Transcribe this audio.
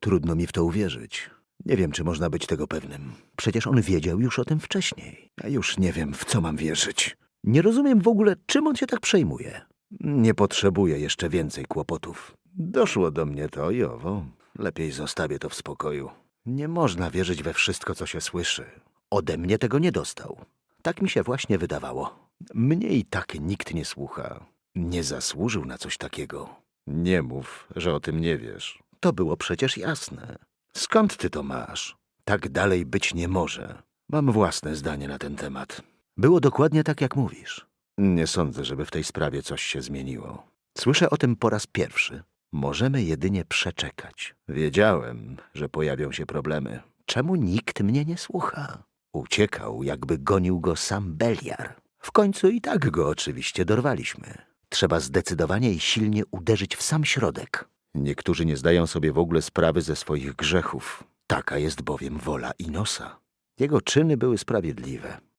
Trudno mi w to uwierzyć. Nie wiem, czy można być tego pewnym. Przecież on wiedział już o tym wcześniej. A już nie wiem, w co mam wierzyć. Nie rozumiem w ogóle, czym on się tak przejmuje. Nie potrzebuję jeszcze więcej kłopotów. Doszło do mnie to i owo. Lepiej zostawię to w spokoju. Nie można wierzyć we wszystko, co się słyszy. Ode mnie tego nie dostał. Tak mi się właśnie wydawało. Mnie i tak nikt nie słucha. Nie zasłużył na coś takiego. Nie mów, że o tym nie wiesz. To było przecież jasne. Skąd ty to masz? Tak dalej być nie może. Mam własne zdanie na ten temat. Było dokładnie tak, jak mówisz. Nie sądzę, żeby w tej sprawie coś się zmieniło. Słyszę o tym po raz pierwszy. Możemy jedynie przeczekać. Wiedziałem, że pojawią się problemy. Czemu nikt mnie nie słucha? Uciekał, jakby gonił go sam Beliar. W końcu i tak go oczywiście dorwaliśmy. Trzeba zdecydowanie i silnie uderzyć w sam środek. Niektórzy nie zdają sobie w ogóle sprawy ze swoich grzechów. Taka jest bowiem wola Inosa. Jego czyny były sprawiedliwe.